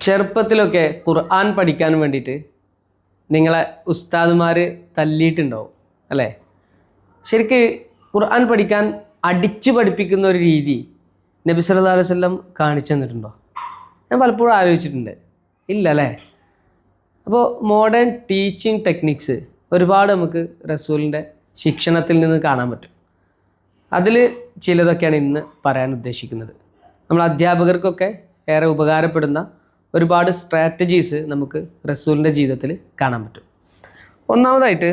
ചെറുപ്പത്തിലൊക്കെ ഖുർആൻ പഠിക്കാൻ വേണ്ടിയിട്ട് നിങ്ങളെ ഉസ്താദുമാർ തല്ലിയിട്ടുണ്ടാവും അല്ലേ? ശരിക്ക് ഖുർആൻ പഠിക്കാൻ അടിച്ച് പഠിപ്പിക്കുന്ന ഒരു രീതി നബി സല്ലല്ലാഹു അലൈഹി വസല്ലം കാണിച്ചു തന്നിട്ടുണ്ടോ? ഞാൻ പലപ്പോഴും ആലോചിച്ചിട്ടുണ്ട്. ഇല്ല അല്ലേ? അപ്പോൾ മോഡേൺ ടീച്ചിങ് ടെക്നിക്സ് ഒരുപാട് നമുക്ക് റസൂലിന്റെ ശിക്ഷണത്തിൽ നിന്ന് കാണാൻ പറ്റും. അതിൽ ചിലതൊക്കെയാണ് ഇന്ന് പറയാൻ ഉദ്ദേശിക്കുന്നത്. നമ്മൾ അധ്യാപകർക്കൊക്കെ ഏറെ ഉപകാരപ്പെടുന്ന ഒരുപാട് സ്ട്രാറ്റജീസ് നമുക്ക് റസൂലിന്റെ ജീവിതത്തിൽ കാണാൻ പറ്റും. ഒന്നാമതായിട്ട്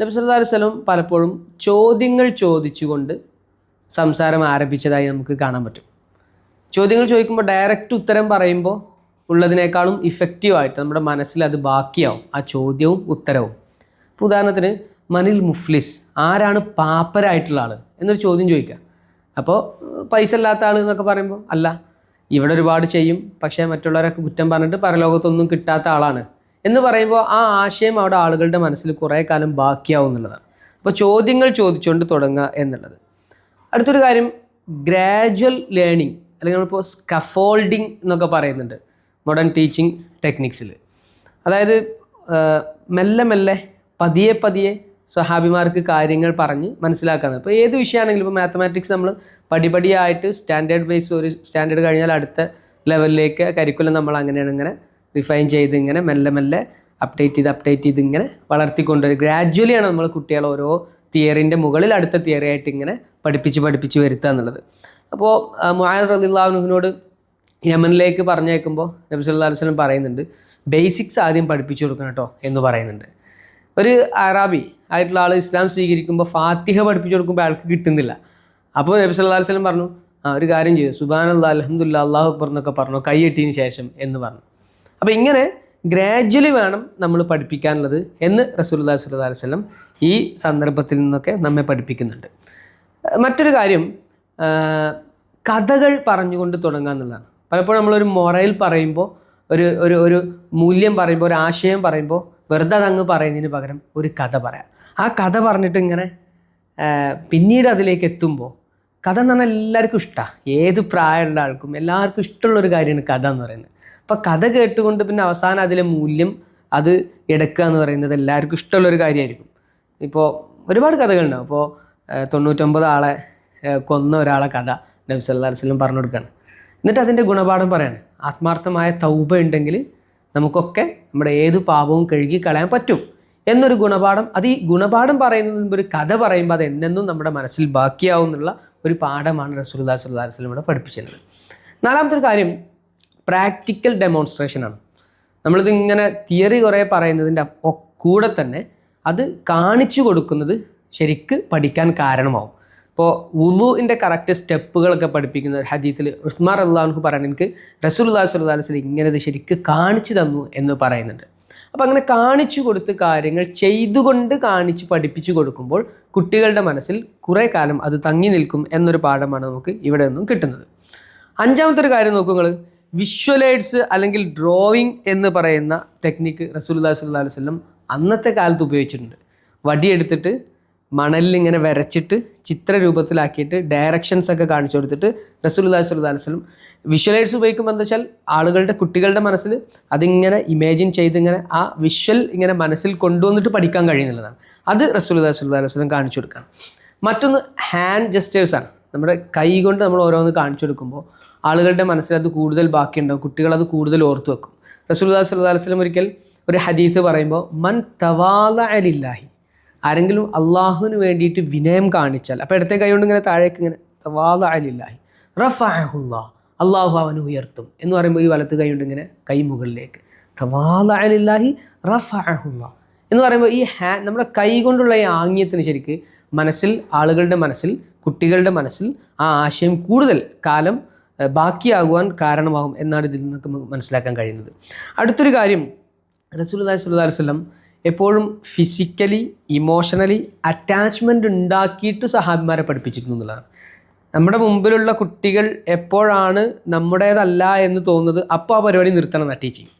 നബി സല്ലല്ലാഹു അലൈഹി വസല്ലം പലപ്പോഴും ചോദ്യങ്ങൾ ചോദിച്ചുകൊണ്ട് സംസാരം ആരംഭിച്ചതായി നമുക്ക് കാണാൻ പറ്റും. ചോദ്യങ്ങൾ ചോദിക്കുമ്പോൾ ഡയറക്റ്റ് ഉത്തരം പറയുമ്പോൾ ഉള്ളതിനേക്കാളും ഇഫക്റ്റീവായിട്ട് നമ്മുടെ മനസ്സിൽ അത് ബാക്കിയാവും ആ ചോദ്യവും ഉത്തരവും. ഇപ്പോൾ ഉദാഹരണത്തിന് മനിൽ മുഫ്ലിസ് ആരാണ് പാപ്പരായിട്ടുള്ള ആൾ എന്നൊരു ചോദ്യം ചോദിക്കുക. അപ്പോൾ പൈസ ഇല്ലാത്ത ആൾ എന്നൊക്കെ പറയുമ്പോൾ അല്ല ഇവിടെ ഒരുപാട് ചെയ്യും പക്ഷേ മറ്റുള്ളവരൊക്കെ കുറ്റം പറഞ്ഞിട്ട് പരലോകത്തൊന്നും കിട്ടാത്ത ആളാണ്. എന്ന് പറയുമ്പോൾ ആ ആശയം അവിടെ ആളുകളുടെ മനസ്സിൽ കുറേ കാലം ബാക്കിയാവും എന്നുള്ളതാണ്. അപ്പോൾ ചോദ്യങ്ങൾ ചോദിച്ചുകൊണ്ട് തുടങ്ങുക എന്നുള്ളത്. അടുത്തൊരു കാര്യം ഗ്രാജുവൽ ലേണിംഗ് അല്ലെങ്കിൽ നമ്മളിപ്പോൾ സ്കഫോൾഡിങ് എന്നൊക്കെ പറയുന്നുണ്ട് മോഡേൺ ടീച്ചിങ് ടെക്നിക്സിൽ അതായത് മെല്ലെ മെല്ലെ പതിയെ പതിയെ സ്വഹാബിമാർക്ക് കാര്യങ്ങൾ പറഞ്ഞ് മനസ്സിലാക്കാൻ ഇപ്പോൾ ഏത് വിഷയമാണെങ്കിലും ഇപ്പോൾ മാത്തമാറ്റിക്സ് നമ്മൾ പടിപടിയായിട്ട് സ്റ്റാൻഡേർഡ് ബേസ് ഒരു സ്റ്റാൻഡേർഡ് കഴിഞ്ഞാൽ അടുത്ത ലെവലിലേക്ക് കരിക്കുലം നമ്മൾ അങ്ങനെയാണ് ഇങ്ങനെ റിഫൈൻ ചെയ്ത് ഇങ്ങനെ മെല്ലെ മെല്ലെ അപ്ഡേറ്റ് ചെയ്ത് അപ്ഡേറ്റ് ചെയ്ത് ഇങ്ങനെ വളർത്തിക്കൊണ്ടുവരും. ഗ്രാജ്വലിയാണ് നമ്മൾ കുട്ടികളെ ഓരോ തിയറിന്റെ മുകളിൽ അടുത്ത തിയറി ആയിട്ട് ഇങ്ങനെ പഠിപ്പിച്ച് പഠിപ്പിച്ച് വരുത്തുക എന്നുള്ളത്. അപ്പോൾ മുആദ് റദിള്ളാഹുവിനോട് യമനിലേക്ക് പറഞ്ഞേക്കുമ്പോൾ നബി സല്ലല്ലാഹു അലൈഹി പറയുന്നുണ്ട് ബേസിക്സ് ആദ്യം പഠിപ്പിച്ചു കൊടുക്കണം കേട്ടോ എന്ന് പറയുന്നുണ്ട്. ഒരു അറാബി ആയിട്ടുള്ള ആൾ ഇസ്ലാം സ്വീകരിക്കുമ്പോൾ ഫാത്തിഹ പഠിപ്പിച്ചു കൊടുക്കുമ്പോൾ അയാൾക്ക് കിട്ടുന്നില്ല. അപ്പോൾ നബി അലൈഹി വസല്ലം പറഞ്ഞു ആ ഒരു കാര്യം ചെയ്തു അല്ല അലഹമുല്ല അള്ളാഹു അക്ബർ എന്നൊക്കെ പറഞ്ഞു. കൈയെട്ടിയതിന് ശേഷം എന്ന് പറഞ്ഞു. അപ്പോൾ ഇങ്ങനെ ഗ്രാജ്വലി വേണം നമ്മൾ പഠിപ്പിക്കാനുള്ളത് എന്ന് സ്വല്ലല്ലാഹു അലൈഹി വസല്ലം ഈ സന്ദർഭത്തിൽ നിന്നൊക്കെ നമ്മെ പഠിപ്പിക്കുന്നുണ്ട്. മറ്റൊരു കാര്യം കഥകൾ പറഞ്ഞുകൊണ്ട് തുടങ്ങുക എന്നുള്ളതാണ്. പലപ്പോഴും നമ്മളൊരു മൊറയിൽ പറയുമ്പോൾ ഒരു ഒരു ഒരു മൂല്യം പറയുമ്പോൾ ഒരു ആശയം പറയുമ്പോൾ വെറുതെ അതങ്ങ് പറയുന്നതിന് പകരം ഒരു കഥ പറയാം. ആ കഥ പറഞ്ഞിട്ട് ഇങ്ങനെ പിന്നീട് അതിലേക്ക് എത്തുമ്പോൾ കഥ എന്ന് പറഞ്ഞാൽ എല്ലാവർക്കും ഇഷ്ടമാണ് ഏത് പ്രായമുള്ള ആൾക്കും എല്ലാവർക്കും ഇഷ്ടമുള്ള ഒരു കാര്യമാണ് കഥ എന്ന് പറയുന്നത്. അപ്പോൾ കഥ കേട്ടുകൊണ്ട് പിന്നെ അവസാനം അതിലെ മൂല്യം അത് എടുക്കുക എന്ന് പറയുന്നത് എല്ലാവർക്കും ഇഷ്ടമുള്ള ഒരു കാര്യമായിരിക്കും. ഇപ്പോൾ ഒരുപാട് കഥകളുണ്ടാവും. ഇപ്പോൾ ഏഹ് തൊണ്ണൂറ്റൊമ്പത് ആളെ കൊന്ന ഒരാളെ കഥ നബി വസല്ലം പറഞ്ഞു കൊടുക്കുകയാണ്. എന്നിട്ട് അതിന്റെ ഗുണപാഠം പറയാണ്. ആത്മാർത്ഥമായ തൗബ ഉണ്ടെങ്കിൽ നമുക്കൊക്കെ നമ്മുടെ ഏത് പാപവും കഴുകി കളയാൻ പറ്റും എന്നൊരു ഗുണപാഠം. അത് ഈ ഗുണപാഠം പറയുന്നതിന് മുമ്പ് ഒരു കഥ പറയുമ്പോൾ അത് എന്നെന്നും നമ്മുടെ മനസ്സിൽ ബാക്കിയാവും എന്നുള്ള ഒരു പാഠമാണ് സ്വല്ലല്ലാഹു അലൈഹി വസല്ലം ഇവിടെ പഠിപ്പിച്ചിരുന്നത്. നാലാമത്തെ ഒരു കാര്യം പ്രാക്ടിക്കൽ ഡെമോൺസ്ട്രേഷനാണ് നമ്മളിത് ഇങ്ങനെ തിയറി കുറേ പറയുന്നതിന്റെ കൂടെ തന്നെ അത് കാണിച്ചു കൊടുക്കുന്നത് ശരിക്ക് പഠിക്കാൻ കാരണമാവും. ഇപ്പോൾ ഉളുവിന്റെ കറക്റ്റ് സ്റ്റെപ്പുകളൊക്കെ പഠിപ്പിക്കുന്ന ഒരു ഹദീസിൽ ഉസ്മാർ അള്ളാഹുക്ക് പറയാൻ എനിക്ക് സ്വല്ലല്ലാഹു അലൈഹി വസല്ലം ഇങ്ങനെ ശരിക്ക് കാണിച്ചു തന്നു എന്ന് പറയുന്നുണ്ട്. അപ്പോൾ അങ്ങനെ കാണിച്ചു കൊടുത്ത് കാര്യങ്ങൾ ചെയ്തുകൊണ്ട് കാണിച്ച് പഠിപ്പിച്ചു കൊടുക്കുമ്പോൾ കുട്ടികളുടെ മനസ്സിൽ കുറേ കാലം അത് തങ്ങി നിൽക്കും എന്നൊരു പാഠമാണ് നമുക്ക് ഇവിടെ നിന്നും കിട്ടുന്നത്. അഞ്ചാമത്തെ ഒരു കാര്യം നോക്കൂ നിങ്ങൾ വിഷ്വലൈഡ്സ് അല്ലെങ്കിൽ ഡ്രോയിങ് എന്ന് പറയുന്ന ടെക്നിക്ക് റസൂലുള്ളാഹി സുല്ലാ വസല്ലം അന്നത്തെ കാലത്ത് ഉപയോഗിച്ചിട്ടുണ്ട്. വടിയെടുത്തിട്ട് മണലിൽ ഇങ്ങനെ വരച്ചിട്ട് ചിത്രരൂപത്തിലാക്കിയിട്ട് ഡയറക്ഷൻസ് ഒക്കെ കാണിച്ചു കൊടുത്തിട്ട് റസൂലുള്ളാഹി സ്വല്ലു അലൈഹി വസല്ലം വിഷ്വലൈഡ്സ് ഉപയോഗിക്കുമ്പോൾ എന്താ വെച്ചാൽ ആളുകളുടെ കുട്ടികളുടെ മനസ്സിൽ അതിങ്ങനെ ഇമാജിൻ ചെയ്ത് ഇങ്ങനെ ആ വിഷ്വൽ ഇങ്ങനെ മനസ്സിൽ കൊണ്ടുവന്നിട്ട് പഠിക്കാൻ കഴിയുന്നുള്ളതാണ് അത് റസൂലുള്ളാഹി സ്വല്ലു വസല്ലം കാണിച്ചു കൊടുക്കുക മറ്റൊന്ന് ഹാൻഡ് ജസ്റ്റേഴ്സാണ് നമ്മുടെ കൈ കൊണ്ട് നമ്മൾ ഓരോന്ന് കാണിച്ചു കൊടുക്കുമ്പോൾ ആളുകളുടെ മനസ്സിൽ അത് കൂടുതൽ ബാക്കിയുണ്ടാവും. കുട്ടികൾ അത് കൂടുതൽ ഓർത്തു വെക്കും. റസൂലുള്ളാഹി സ്വല്ലു വസല്ലം ഒരിക്കൽ ഒരു ഹദീസ് പറയുമ്പോൾ മൻ തവാദ അലില്ലാഹി ആരെങ്കിലും അള്ളാഹുവിന് വേണ്ടിയിട്ട് വിനയം കാണിച്ചാൽ അപ്പോൾ ഇടത്തെ കൈ കൊണ്ട് ഇങ്ങനെ താഴേക്ക് ഇങ്ങനെ തവാല അലില്ലാഹി റഫഅഹുല്ലാ അള്ളാഹു അവന് ഉയർത്തും എന്ന് പറയുമ്പോൾ ഈ വലത്ത് കൈ കൊണ്ട് ഇങ്ങനെ കൈ മുകളിലേക്ക് തവാല അലില്ലാഹി റഫഅഹുല്ലാ എന്ന് പറയുമ്പോൾ ഈ ഹാ നമ്മുടെ കൈ കൊണ്ടുള്ള ഈ ആംഗ്യത്തിന് ശരിക്ക് മനസ്സിൽ ആളുകളുടെ മനസ്സിൽ കുട്ടികളുടെ മനസ്സിൽ ആ ആശയം കൂടുതൽ കാലം ബാക്കിയാകുവാൻ കാരണമാകും എന്നാണ് ഇതിൽ നിന്നൊക്കെ മനസ്സിലാക്കാൻ കഴിയുന്നത്. അടുത്തൊരു കാര്യം സ്വല്ലല്ലാഹു അലൈഹി വസല്ലം എപ്പോഴും ഫിസിക്കലി ഇമോഷണലി അറ്റാച്ച്മെന്റ് ഉണ്ടാക്കിയിട്ട് സഹാബിമാരെ പഠിപ്പിച്ചിരുന്നു എന്നുള്ളതാണ്. നമ്മുടെ മുമ്പിലുള്ള കുട്ടികൾ എപ്പോഴാണ് നമ്മുടേതല്ല എന്ന് തോന്നുന്നത് അപ്പോൾ ആ പരിപാടി നിർത്തണം എന്നാ ടീച്ചിങ്.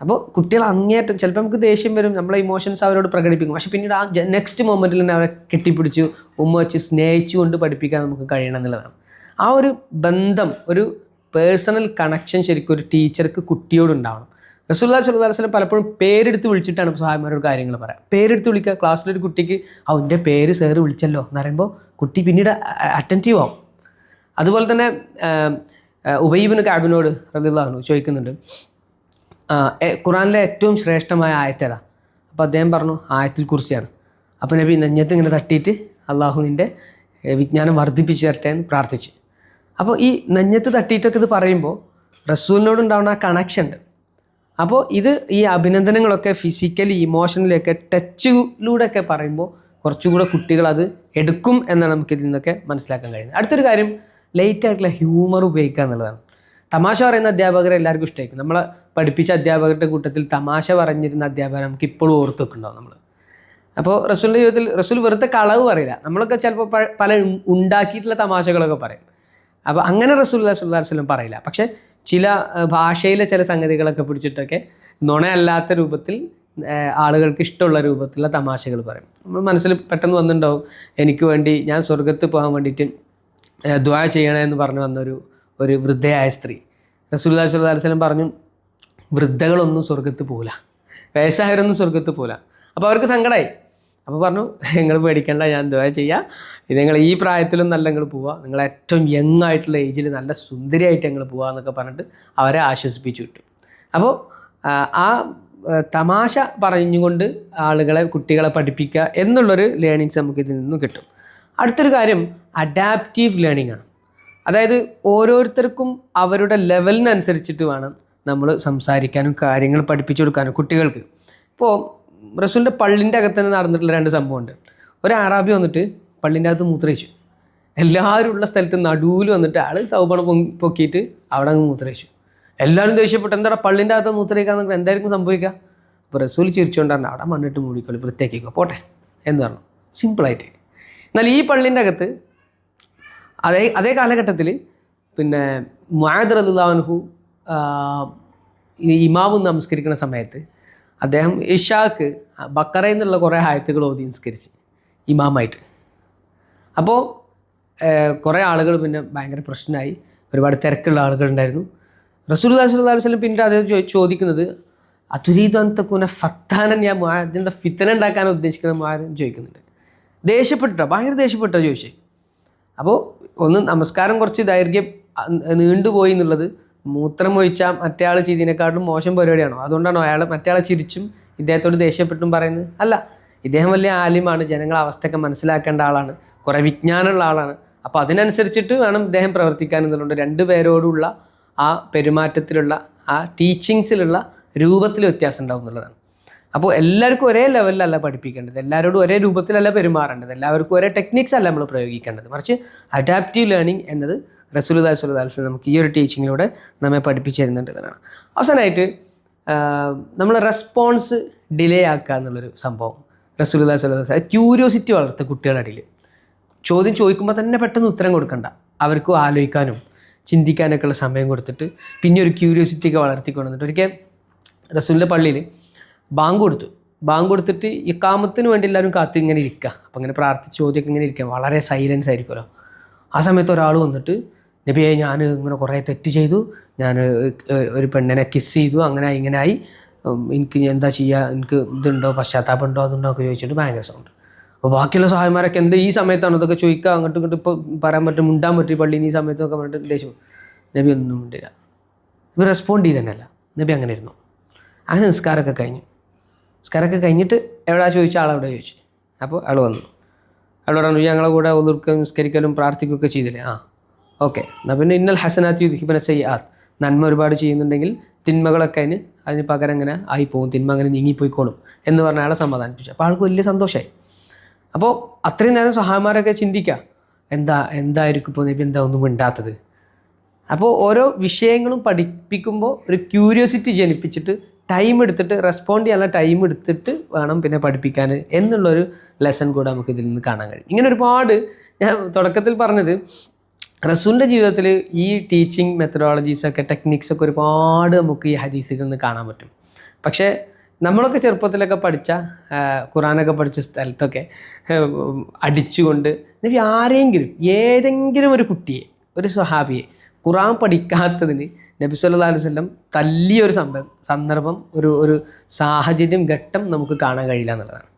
അപ്പോൾ കുട്ടികൾ അങ്ങേയറ്റം ചിലപ്പോൾ നമുക്ക് ദേഷ്യം വരും നമ്മളെ ഇമോഷൻസ് അവരോട് പ്രകടിപ്പിക്കും. പക്ഷെ പിന്നീട് ആ നെക്സ്റ്റ് മൊമെന്റിൽ തന്നെ അവരെ കെട്ടിപ്പിടിച്ച് ഉമ്മ വെച്ച് സ്നേഹിച്ചുകൊണ്ട് പഠിപ്പിക്കാൻ നമുക്ക് കഴിയണം എന്നുള്ളതാണ്. ആ ഒരു ബന്ധം ഒരു പേഴ്സണൽ കണക്ഷൻ ശരിക്കും ഒരു ടീച്ചർക്ക് കുട്ടിയോട് ഉണ്ടാവണം റസൂല്ലാ സല്ലു വസല്ലം പലപ്പോഴും പേരെടുത്ത് വിളിച്ചിട്ടാണ് സഹായന്മാരോട് കാര്യങ്ങൾ പറയാം. പേരെടുത്ത് വിളിക്കുക ക്ലാസ്സിലൊരു കുട്ടിക്ക് അവന്റെ പേര് സാറ് വിളിച്ചല്ലോ എന്ന് പറയുമ്പോൾ കുട്ടി പിന്നീട് അറ്റന്റീവ് ആവും. അതുപോലെ തന്നെ ഉബൈബിന് കാബിനോട് റദിള്ളാഹു ചോദിക്കുന്നുണ്ട്. ഖുറാനിലെ ഏറ്റവും ശ്രേഷ്ഠമായ ആയത്തേതാ അപ്പോൾ അദ്ദേഹം പറഞ്ഞു ആയത്തിൽ കുറിച്ചാണ് അപ്പോൾ നബി നെഞ്ഞത്ത് ഇങ്ങനെ തട്ടിയിട്ട് അള്ളാഹുവിന്റെ വിജ്ഞാനം വർദ്ധിപ്പിച്ചു തരട്ടെ എന്ന് പ്രാർത്ഥിച്ചു. അപ്പോൾ ഈ നെഞ്ഞത്ത് തട്ടിയിട്ടൊക്കെ ഇത് പറയുമ്പോൾ റസൂലിനോടുണ്ടാവുന്ന ആ കണക്ഷൻ ഉണ്ട്. അപ്പോൾ ഇത് ഈ അഭിനന്ദനങ്ങളൊക്കെ ഫിസിക്കലി ഇമോഷണലി ഒക്കെ പറയുമ്പോൾ കുറച്ചുകൂടെ കുട്ടികൾ അത് എടുക്കും എന്നാണ് നമുക്ക് ഇതിൽ നിന്നൊക്കെ മനസ്സിലാക്കാൻ കഴിയുന്നത്. അടുത്തൊരു കാര്യം ലേറ്റ് ആയിട്ടുള്ള ഹ്യൂമർ ഉപയോഗിക്കുക എന്നുള്ളതാണ്. തമാശ പറയുന്ന അധ്യാപകരെ എല്ലാവർക്കും ഇഷ്ടമായിരിക്കും. നമ്മളെ പഠിപ്പിച്ച അധ്യാപകരുടെ കൂട്ടത്തിൽ തമാശ പറഞ്ഞിരുന്ന അധ്യാപകരെ നമുക്ക് ഇപ്പോഴും ഓർത്ത് വെക്കുന്നുണ്ടാവും നമ്മൾ അപ്പോൾ റസൂലിന്റെ ജീവിതത്തിൽ റസൂൽ വെറുതെ കളവ് പറയില്ല. നമ്മളൊക്കെ ചിലപ്പോൾ പല ഉണ്ടാക്കിയിട്ടുള്ള തമാശകളൊക്കെ പറയും. അപ്പോൾ അങ്ങനെ റസൂൽ സുല്ലാ വസ്ലം പറയില്ല. പക്ഷേ ചില ഭാഷയിലെ ചില സംഗതികളൊക്കെ പിടിച്ചിട്ടൊക്കെ നുണയല്ലാത്ത രൂപത്തിൽ ആളുകൾക്ക് ഇഷ്ടമുള്ള രൂപത്തിലുള്ള തമാശകൾ പറയും. നമ്മൾ മനസ്സിൽ പെട്ടെന്ന് വന്നിട്ടുണ്ടാവും എനിക്ക് വേണ്ടി ഞാൻ സ്വർഗത്ത് പോകാൻ വേണ്ടിയിട്ട് ദ്വാ ചെയ്യണമെന്ന് പറഞ്ഞു വന്നൊരു ഒരു വൃദ്ധയായ സ്ത്രീ. റസൂൽദാ സുല്ലാ പറഞ്ഞു വൃദ്ധകളൊന്നും സ്വർഗത്ത് പോകില്ല വയസ്സായവരൊന്നും സ്വർഗത്ത് പോകില്ല അപ്പോൾ അവർക്ക് സങ്കടമായി അപ്പോൾ പറഞ്ഞു നിങ്ങൾ പേടിക്കേണ്ട ഞാൻ എന്തുവാ ചെയ്യുക ഇത് നിങ്ങൾ ഈ പ്രായത്തിലും നല്ല നിങ്ങൾ പോവുക നിങ്ങൾ ഏറ്റവും യങ് ആയിട്ടുള്ള ഏജിൽ നല്ല സുന്ദരിയായിട്ട് ഞങ്ങൾ പോവുക എന്നൊക്കെ പറഞ്ഞിട്ട് അവരെ ആശ്വസിപ്പിച്ചു വിട്ടു. അപ്പോൾ ആ, തമാശ പറഞ്ഞുകൊണ്ട് ആളുകളെ കുട്ടികളെ പഠിപ്പിക്കുക എന്നുള്ളൊരു ലേണിങ്സ് നമുക്ക് ഇതിൽ നിന്നും കിട്ടും. അടുത്തൊരു കാര്യം അഡാപ്റ്റീവ് ലേണിംഗ് ആണ്. അതായത് ഓരോരുത്തർക്കും അവരുടെ ലെവലിനനുസരിച്ചിട്ട് വേണം നമ്മൾ സംസാരിക്കാനും കാര്യങ്ങൾ പഠിപ്പിച്ചു കൊടുക്കാനും കുട്ടികൾക്ക്. ഇപ്പോൾ റസൂലിന്റെ പള്ളിന്റെ അകത്ത് തന്നെ നടന്നിട്ടുള്ള രണ്ട് സംഭവമുണ്ട്. ഒരു അറാബി വന്നിട്ട് പള്ളിന്റെ അകത്ത് മൂത്രയിച്ചു എല്ലാവരും ഉള്ള സ്ഥലത്ത് നടുവിൽ വന്നിട്ട് ആൾ സൗബണ പൊക്കിയിട്ട് അവിടെ അങ്ങ് മൂത്രയിച്ചു എല്ലാവരും ദേഷ്യപ്പെട്ടു. എന്താ പള്ളിന്റെ അകത്ത് മൂത്രയിക്കാന്ന് എന്തായിരിക്കും സംഭവിക്കുക അപ്പോൾ റസൂൽ ചിരിച്ചുകൊണ്ടാണ് അവിടെ മണ്ണിട്ട് മൂടിക്കോളി വൃത്തിയാക്കിക്കോ പോട്ടെ എന്ന് പറഞ്ഞു. സിമ്പിളായിട്ട് എന്നാൽ ഈ പള്ളിന്റെ അകത്ത് അതേ അതേ കാലഘട്ടത്തിൽ പിന്നെ മുആദ് റദുല്ലാൻഹു ഇമാവ് നമസ്കരിക്കുന്ന സമയത്ത് അദ്ദേഹം ഇഷാക്ക് ബക്കറയിൽ നിന്നുള്ള കുറേ ആയത്തുകൾ ഓതി നിസ്കരിച്ച് ഇമാമായിട്ട്. അപ്പോൾ കുറേ ആളുകൾ പിന്നെ ഭയങ്കര പ്രശ്നമായി. ഒരുപാട് തിരക്കുള്ള ആളുകളുണ്ടായിരുന്നു റസൂൽ അലൈഹി വസല്ലം പിന്നീട് അദ്ദേഹം ചോദിക്കുന്നത് അതുരീദ് അന്തക്കുന ഫത്താനൻ ഞാൻ എന്താ ഫിത്തന ഉണ്ടാക്കാൻ ഉദ്ദേശിക്കുന്ന മുആദ് ചോദിക്കുന്നുണ്ട്. ദേഷ്യപ്പെട്ടോ ഭയങ്കര ദേഷ്യപ്പെട്ടോ ചോദിച്ചേ? അപ്പോൾ ഒന്ന് നമസ്കാരം കുറച്ച് ദൈർഘ്യം നീണ്ടുപോയി എന്നുള്ളത് മൂത്രം ഒഴിച്ചാൽ മറ്റേ ആൾ ചെയ്തതിനെക്കാട്ടും മോശം പരിപാടിയാണോ? അതുകൊണ്ടാണോ അയാൾ മറ്റേ ആളെ ചിരിച്ചും ഇദ്ദേഹത്തോട് ദേഷ്യപ്പെട്ടും പറയുന്നത്? അല്ല ഇദ്ദേഹം വലിയ ആലിമാണ്. ജനങ്ങളെ അവസ്ഥയൊക്കെ മനസ്സിലാക്കേണ്ട ആളാണ്. കുറേ വിജ്ഞാനമുള്ള ആളാണ്. അപ്പോൾ അതിനനുസരിച്ചിട്ട് വേണം ഇദ്ദേഹം പ്രവർത്തിക്കാൻ എന്നുള്ളത് രണ്ട് പേരോടുള്ള ആ പെരുമാറ്റത്തിലുള്ള ആ ടീച്ചിങ്സിലുള്ള രൂപത്തിൽ വ്യത്യാസം ഉണ്ടാവും എന്നുള്ളതാണ്. അപ്പോൾ എല്ലാവർക്കും ഒരേ ലെവലിലല്ല പഠിപ്പിക്കേണ്ടത്. എല്ലാവരോടും ഒരേ രൂപത്തിലല്ല പെരുമാറേണ്ടത്. എല്ലാവർക്കും ഒരേ ടെക്നിക്സ് അല്ല നമ്മൾ പ്രയോഗിക്കേണ്ടത്. മറിച്ച് അഡാപ്റ്റീവ് ലേണിംഗ് എന്നത് റസൂലുദാ സുലുദാൽസ് നമുക്ക് ഈ ഒരു ടീച്ചിങ്ങിലൂടെ നമ്മെ പഠിപ്പിച്ചു തരുന്നുണ്ട് എന്നാണ് അവസാനമായിട്ട് നമ്മൾ റെസ്പോൺസ് ഡിലേ ആക്കുക എന്നുള്ളൊരു സംഭവം. റസൂലുദാ സുലുദാസ് ക്യൂരിയോസിറ്റി വളർത്തുക കുട്ടികളുടെ ഇടയിൽ ചോദ്യം ചോദിക്കുമ്പോൾ തന്നെ പെട്ടെന്ന് ഉത്തരം കൊടുക്കണ്ട. അവർക്ക് ആലോചിക്കാനും ചിന്തിക്കാനൊക്കെ ഉള്ള സമയം കൊടുത്തിട്ട് പിന്നെ ഒരു ക്യൂരിയോസിറ്റി ഒക്കെ വളർത്തിക്കൊണ്ടിട്ട് ഒരിക്കൽ റസൂലിന്റെ പള്ളിയിൽ ബാങ്ക് കൊടുത്തു. ബാങ്ക് കൊടുത്തിട്ട് ഈ കാമത്തിന് വേണ്ടി എല്ലാവരും കാത്ത് ഇങ്ങനെ ഇരിക്കുക അപ്പം ഇങ്ങനെ പ്രാർത്ഥിച്ച് ചോദ്യമൊക്കെ ഇങ്ങനെ ഇരിക്കുക വളരെ സൈലൻസ് ആയിരിക്കുമല്ലോ. ആ സമയത്ത് ഒരാൾ വന്നിട്ട് നബിയെ ഞാൻ ഇങ്ങനെ കുറേ തെറ്റ് ചെയ്തു. ഞാൻ ഒരു പെണ്ണിനെ കിസ് ചെയ്തു. അങ്ങനെ ഇങ്ങനെ ആയി എനിക്ക് എന്താ ചെയ്യുക എനിക്ക് ഇതുണ്ടോ? പശ്ചാത്താപമുണ്ടോ? അതുണ്ടോ? ഒക്കെ ചോദിച്ചിട്ട് ഭയങ്കര സൗണ്ട് അപ്പോൾ ബാക്കിയുള്ള സഹായന്മാരൊക്കെ എന്ത് ഈ സമയത്താണ്? ഇതൊക്കെ ചോദിക്കുക അങ്ങോട്ടും ഇങ്ങോട്ടും ഇപ്പോൾ പറയാൻ പറ്റും. മുണ്ടാൻ പറ്റും പള്ളിയിൽ ഈ സമയത്തൊക്കെ പറഞ്ഞിട്ട് ദേഷ്യം നബി ഒന്നും മിണ്ടില്ല. നബി റെസ്പോണ്ട് ചെയ്ത് തന്നെയല്ല നബി അങ്ങനെ ഇരുന്നു. അങ്ങനെ നിസ്കാരമൊക്കെ കഴിഞ്ഞു. നിസ്കാരമൊക്കെ കഴിഞ്ഞിട്ട് എവിടെയാ ചോദിച്ച? ആളവിടെ ചോദിച്ചു? അപ്പോൾ അയാൾ വന്നു. അയാളോടാണ് ഞങ്ങളെ കൂടെ ഒതുർക്കും നിസ്കരിക്കലും പ്രാർത്ഥിക്കുകയൊക്കെ ചെയ്തില്ലേ? ആ. ഓക്കെ. എന്നാൽ പിന്നെ ഇന്നൽ ഹസനാത്തി യുദ്ധിപ്പന സയ്യാത്ത്. നന്മ ഒരുപാട് ചെയ്യുന്നുണ്ടെങ്കിൽ തിന്മകളൊക്കെ അതിന് അതിന് പകരം അങ്ങനെ ആയിപ്പോകും. തിന്മ അങ്ങനെ നീങ്ങിപ്പോയിക്കോളും എന്ന് പറഞ്ഞ ആളെ സമാധാനിപ്പിച്ചു. അപ്പോൾ ആൾക്ക് വലിയ സന്തോഷമായി അപ്പോൾ അത്രയും നേരം സഹായമാരൊക്കെ ചിന്തിക്കുക എന്താ എന്തായിരിക്കും ഇപ്പോൾ നബി എന്താ ഒന്നും മിണ്ടാത്തത്? അപ്പോൾ ഓരോ വിഷയങ്ങളും പഠിപ്പിക്കുമ്പോൾ ഒരു ക്യൂരിയോസിറ്റി ജനിപ്പിച്ചിട്ട് ടൈം എടുത്തിട്ട് റെസ്പോണ്ട് ചെയ്യാനുള്ള ടൈം എടുത്തിട്ട് വേണം പിന്നെ പഠിപ്പിക്കാൻ എന്നുള്ളൊരു ലെസൺ കൂടെ നമുക്ക് ഇതിൽ നിന്ന് കാണാൻ കഴിയും. ഇങ്ങനെ ഒരുപാട് ഞാൻ തുടക്കത്തിൽ പറഞ്ഞത് റസൂലിന്റെ ജീവിതത്തിൽ ഈ ടീച്ചിങ് മെത്തഡോളജീസൊക്കെ ടെക്നിക്സൊക്കെ ഒരുപാട് നമുക്ക് ഈ ഹദീസിൽ നിന്ന് കാണാൻ പറ്റും. പക്ഷേ നമ്മളൊക്കെ ചെറുപ്പത്തിലൊക്കെ പഠിച്ച ഖുറാനൊക്കെ പഠിച്ച സ്ഥലത്തൊക്കെ അടിച്ചുകൊണ്ട് നബി ആരെങ്കിലും ഏതെങ്കിലും ഒരു കുട്ടിയെ ഒരു സ്വഹാബിയെ ഖുറാൻ പഠിക്കാത്തതിന് നബി സല്ലല്ലാഹു അലൈഹി വസല്ലം തല്ലിയ ഒരു സംഭവം സന്ദർഭം ഒരു ഒരു സാഹചര്യം ഘട്ടം നമുക്ക് കാണാൻ കഴിയില്ല എന്നുള്ളതാണ്.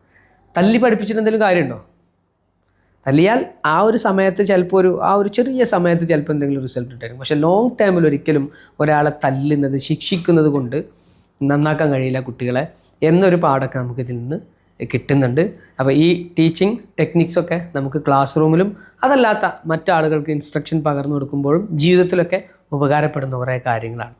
തല്ലി പഠിപ്പിച്ചിട്ട് എന്തെങ്കിലും കാര്യമുണ്ടോ? തല്ലിയാൽ ആ ഒരു സമയത്ത് ചിലപ്പോൾ ഒരു ആ ഒരു ചെറിയ സമയത്ത് ചിലപ്പോൾ എന്തെങ്കിലും റിസൾട്ട് ഉണ്ടായിരിക്കും. പക്ഷേ ലോങ് ടൈമിൽ ഒരിക്കലും ഒരാളെ തല്ലുന്നത് ശിക്ഷിക്കുന്നത് കൊണ്ട് നന്നാക്കാൻ കഴിയില്ല കുട്ടികളെ എന്നൊരു പാഠമൊക്കെ നമുക്ക് ഇതിൽ നിന്ന് കിട്ടുന്നുണ്ട്. അപ്പോൾ ഈ ടീച്ചിങ് ടെക്നിക്സൊക്കെ നമുക്ക് ക്ലാസ് റൂമിലും അതല്ലാത്ത മറ്റാളുകൾക്ക് ഇൻസ്ട്രക്ഷൻ പകർന്നു കൊടുക്കുമ്പോഴും ജീവിതത്തിലൊക്കെ ഉപകാരപ്പെടുന്ന കുറേ കാര്യങ്ങളാണ്.